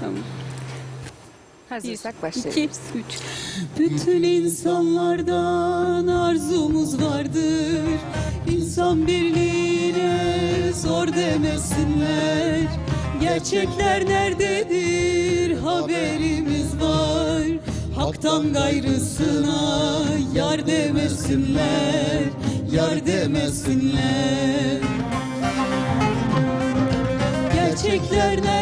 Tamam. Hazırsak başlayalım. 2, 3. Bütün insanlardan arzumuz vardır. İnsan birliğine zor demesinler. Gerçekler nerededir haberimiz var. Hak'tan gayrısına yar demesinler, yar demesinler. Gerçekler nerededir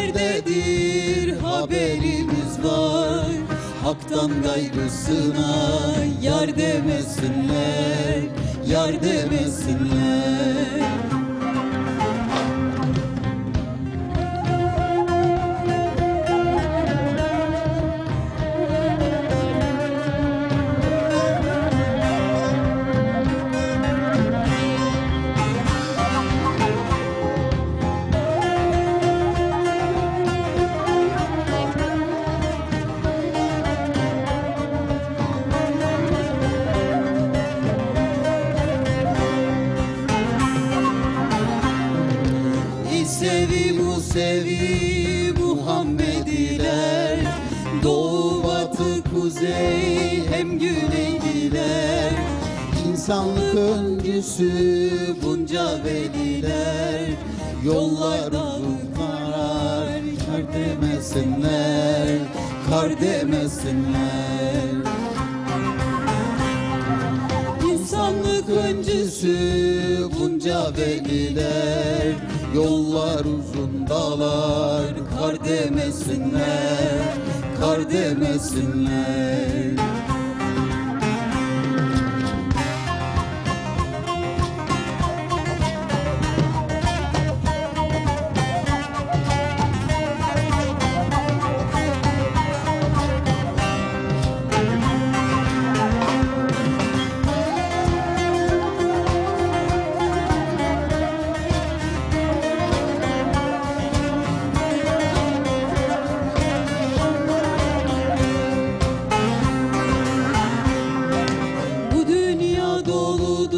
Hak'tan gayrısına yar demesinler Yar demesinler İsevi Musevi Muhammediler Doğu batı kuzey hem güneyliler İnsanlık öncüsü bunca veliler. Yollar uzun karar kar demesinler Kar demesinler. İnsanlık öncüsü bunca veliler Yollar uzun dağlar kar demesinler Kar demesinler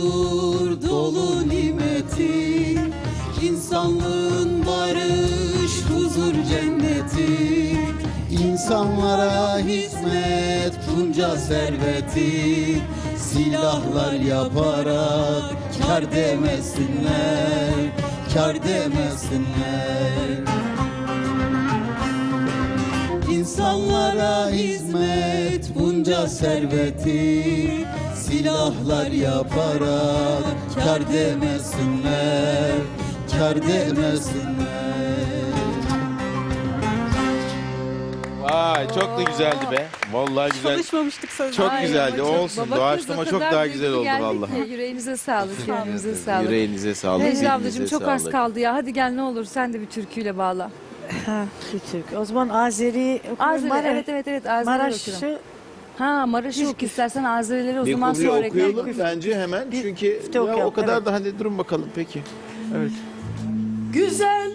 doludur dolu nimeti. İnsanlığın barış huzur cenneti. İnsanlara hizmet bunca serveti. Silahlar yaparak kar demesinler Kar demesinler. İnsanlara hizmet bunca serveti Silahlar yaparak kar demesinler Kar demesinler Vay çok da güzeldi be. Vallahi güzel. Çalışmamıştık sözler. Çok Ay, güzeldi. ama çok- Olsun. baba Doğaçlama o çok kadar daha güzel oldu geldik vallahi. ki, Yüreğinize sağlık, yüreğinize sağlık. Yüreğinize sağlık. Necla dilinize ablacığım çok az sağlık. kaldı ya. Hadi gel ne olur sen de bir türküyle bağla. Ha, bir Türk. O zaman Azeri Azeri, Mara- evet evet evet Azeri okuyorum. Maraş'ı Ha Maraş'ı oku istersen Azerileri o Bir zaman konuyu sonra okuyalım bence hemen. Çünkü ya okuyalım, o kadar evet. da hadi durun bakalım peki. Evet. Güzel